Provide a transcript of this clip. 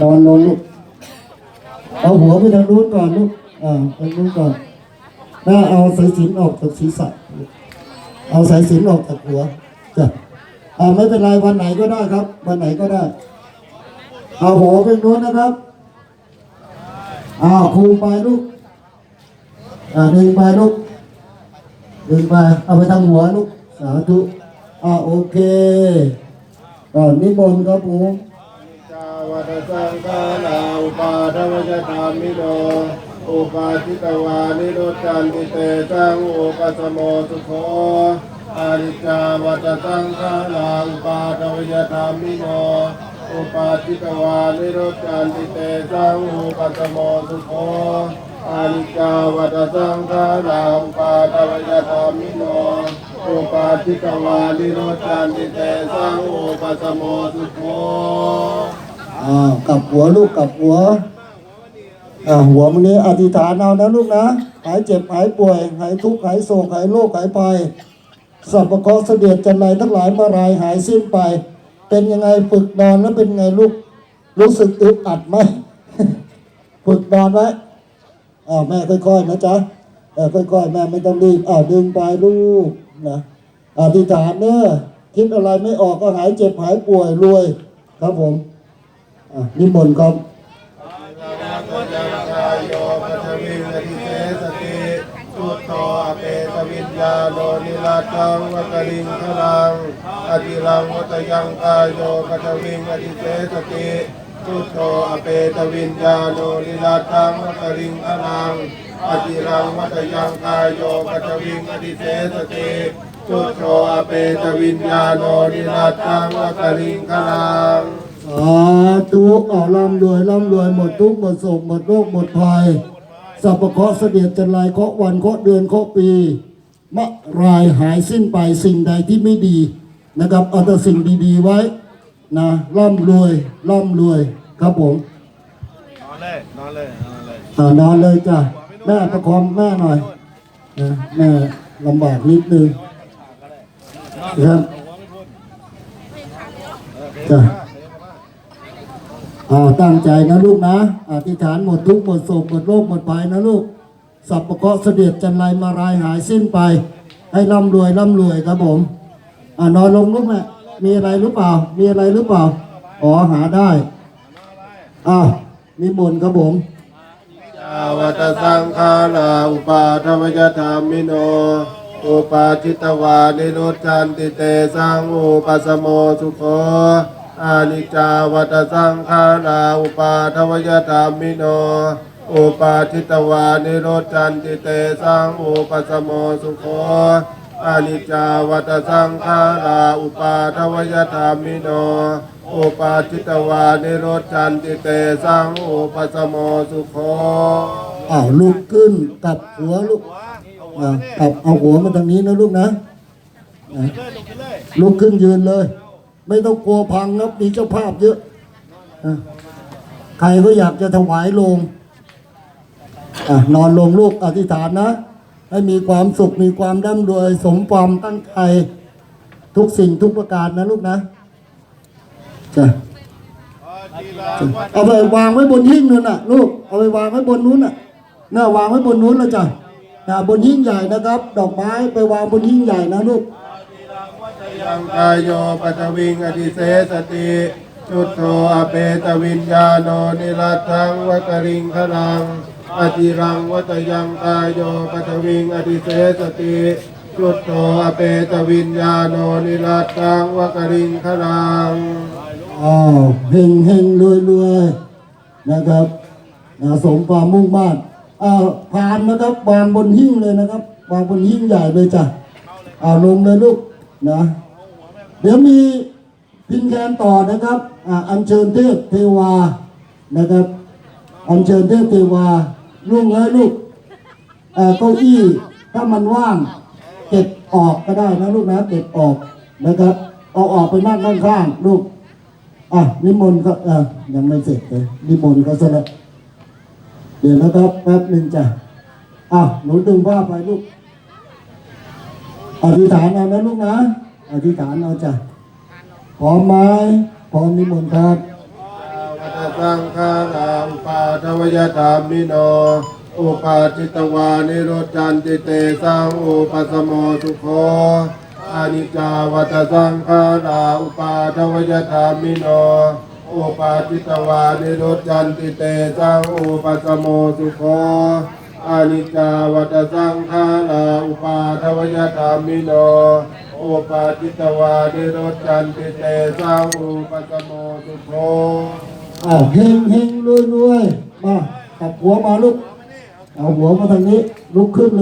นอนลงลูกเอาหัวไปทางนู้นก่อนลูกอ่าทางนู้นก่อนแม่เอาสายสินออกจากศีรษะเอาสายสินออกจากหัวจ้ะอ่าไม่เป็นไรวันไหนก็ได้ครับ วันไหนก็ได้ เอาหัวไปทางนู้นนะครับอ้าวคูไปลูกอ่าดึงไปลูกดึงไปเอาไปทางหัวลูกสาธุอ่าโอเคอ่านิมนต์ครับผม วัตสังฆาลาอุปาทวจธรรมิโนอุปาทิตวานิโรจันติเตจังอุปสโมสุโขอาริจาวัตสังฆาลาอุปาทวจธรรมิโนอุปาทิตวานิโรจันติเตจังอุปสโมสุโขอาริจาวัตสังฆาลาอุปาทวจธรรมิโนอุปาทิตวานิโรจันติเตจังอุปสโมสุโข อ่ากับหัวลูกกับหัวอ่าหัวมันนี้อธิษฐานเอานะลูกนะ หายเจ็บหายป่วย หายทุกข์หายโศกหายโรคหายภัยสัพพะเคราะห์เสด็จจันไรทั้งหลายมาลายหายสิ้นไป เป็นยังไงฝึกนอนแล้วเป็นไงลูก รู้สึกอึดอัดไหมฝึกนอนไว้อ่าแม่ค่อยๆนะจ๊ะเออค่อยๆแม่ไม่ต้องรีบอ่าดึงไปลูกนะอธิษฐานเนอะคิดอะไรไม่ออกก็หายเจ็บหายป่วยรวย ครับผม นิมนต์กายโยปัทวิงอธิเสสติสุตโตอเปตวิญญาโนนิราตังวกลิงขลังอธิรังวัตยังกายโยปัทวิงอธิเสสติสุตโตอเปตวิญญาโนนิราตังวกลิงขลังอธิรังวัตยังกายโยปัทวิงอธิเสสติสุตโตอเปตวิญญาโนนิราตังวกลิงขลังาธุเอาร่ำรวยร่ำรวยหมดทุกข์หมดโศกหมดโรคหมดภัยสัพพะเคราะห์เสด็จจันไรเคราะห์วันเคราะห์เดือนเคราะห์ปี มะรายหายสิ้นไปสิ่งใดที่ไม่ดีนะครับเอาแต่สิ่งดีๆไว้นะร่ำรวยร่ำรวยครับผมนอนเลยนอนเลยนอนเลยอ่านอนเลยจ้ะแม่ประคองแม่หน่อยนะแม่ลำบากนิดนึงนะครับจ้ะ อ่าตั้งใจนะลูกนะอธิษฐานหมดทุกข์หมดโศกหมดโรคหมดภัยนะลูกสัพพะเคราะห์เสด็จจันไรมารายหายสิ้นไป ให้ร่ำรวยร่ำรวยครับผมอ่านอนลงลูกแม่มีอะไรหรือเปล่า มีอะไรหรือเปล่าอ๋อหาได้อ้าวนิมนครับผมยาวัตสังฆาลาอุปาทวยธรรมิโนอุปาทิตวานิโรจันติเตสังอุปสมโมสุโข อานิจจาวัตสังฆาลาอุปาทวยธรรมิโน อุปาทิตวานิโรจันติเตสังอุปสมโมสุโขอานิจจาวัตสังฆาลาอุปาทวยธรรมิโนอุปาทิตวานิโรจันติเตสังอุปสมโมสุโขอ้าวลุกขึ้นกลับหัวลูกกลับเอาหัวมาทางนี้นะลูกนะอะลุกขึ้นยืนเลย ไม่ต้องกลัวพังนะมีเจ้าภาพเยอะใครก็อยากจะถวายลงอนอนลงลูกอธิษฐานนะ ให้มีความสุขมีความร่ำรวย สมความตั้งใจทุกสิ่งทุกประการนะลูกนะจ้ะเอาไปวางไว้บนหิ้งนู่นน่ะลูกเอาไปวางไว้บนนู้นน่ะน่าวางไว้บนนู้นแล้วจ้ะนะบนหิ้งใหญ่นะครับ ดอกไม้ไปวางบนหิ้งใหญ่นะลูก ยังกายโยปัตวิงอธิเสสติชุดโทอเปตวิญญาโนนิรัตังวกริงขลังอธิรังวัตยังกายโยปัตวิงอธิเสสติชุดโทอเปตวิญญาโนนิรัตังวกริงขลังอ้าวเฮงเฮงรวยรวยนะครับนะสมความมุ่งมั่นอ้าวผ่านนะครับวางบนหิ้งเลยนะครับวางบนหิ้งใหญ่เลยจ้ะอ้าวลงเลยลูกนะ เดี๋ยวมีพินแคนต่อนะครับอ่าอัญเชิญเทพเทวานะครับอัญเชิญเทพเทวาลูกเอ้ยลูกเก้าอี้ถ้ามันว่างเก็บออกก็ได้นะลูกนะเก็บออกนะครับเอาออกไปนั่งข้างๆลูกอะนิมนต์ก็เออยังไม่เสร็จเลยนิมนต์ก็เสร็จเดี๋ยวนะครับแป๊บหนึ่งจ้ะอะหนูดึงผ้าไปลูกอธิษฐานเอานะลูกนะ อธิษฐานเอาจ้ะพร้อมไหมพร้อมนิมนต์ครับวัตสังขาราอุปาทวยธรรมิโน อุปาจิตวานิโรจันติเตสังอุปสมสุโคอานิจาวัตสังขาราอุปาทวยธรรมิโนอุปาจิตวานิโรจันติเตสังอุปสมสุโคอานิจาวัตสังขาราอุปาทวยธรรมิโน อุปาจิตวานิโรจันติเตสาวุปสมโมสุโภอ้าวเฮงเฮงรวยรวยมาตับหัวมาลูก เอาหัวมาทางนี้ลุกขึ้นเลย